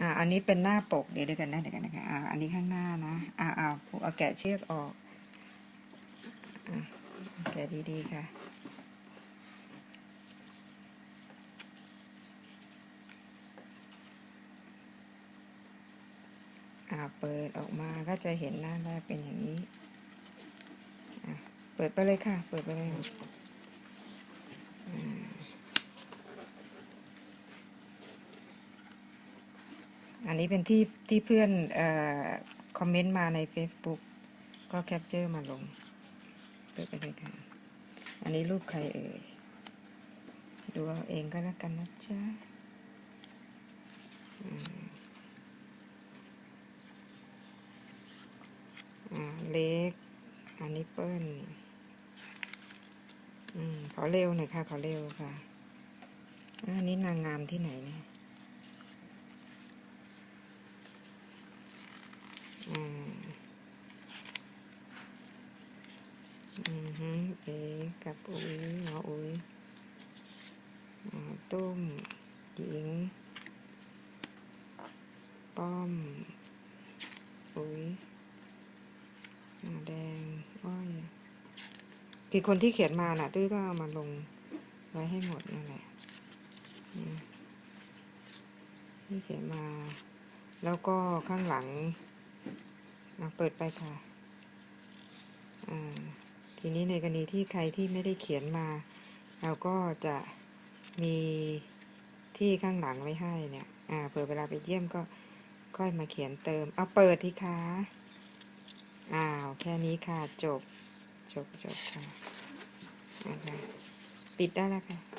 อ่าอันนี้เป็นหน้าปกเดี๋ยวเดี๋ยวกันนะเดี๋ยวกันนะคะอ่าอันนี้ข้างหน้านะอ่าอ่าเอาแกะเชือกออกอ่าแกะดีๆค่ะอ่าเปิดออกมาก็จะเห็นหน้าแรกเป็นอย่างนี้อะเปิดไปเลยค่ะ เปิดไปเลย อันนี้เป็นที่ที่เพื่อนอคอมเมนต์มาใน Facebook ก็แคปเจอร์มาลงเปิดไปเลยค่ะ อันนี้รูปใครเอ่ย ดูเอาเองก็แล้วกันนะจ๊ะอ่าเล็ก อันนี้เปิ้ลอืมขอเร็วหน่อยค่ะ ขอเร็วค่ะอันนี้นางงามที่ไหนเนี่ย อ่าอือฮึเอ๋กับอุ้ยหมออุ้ยตุ้มหญิง ป้อม อุ้ยแดงอ้อยคือคนที่เขียนมาน่ะ ตุ้ยก็เอามาลงไว้ให้หมดนั่นแหละที่เขียนมา แล้วก็ข้างหลัง เปิดไปค่ะ ทีนี้ในกรณีที่ใครที่ไม่ได้เขียนมา เราก็จะมีที่ข้างหลังไว้ให้เนี่ยเผื่อเวลาไปเยี่ยมก็ค่อยมาเขียนเติม เอาเปิดที่คะอ้าว แค่นี้ค่ะ จบ จบจบค่ะนะคะปิดได้แล้วค่ะ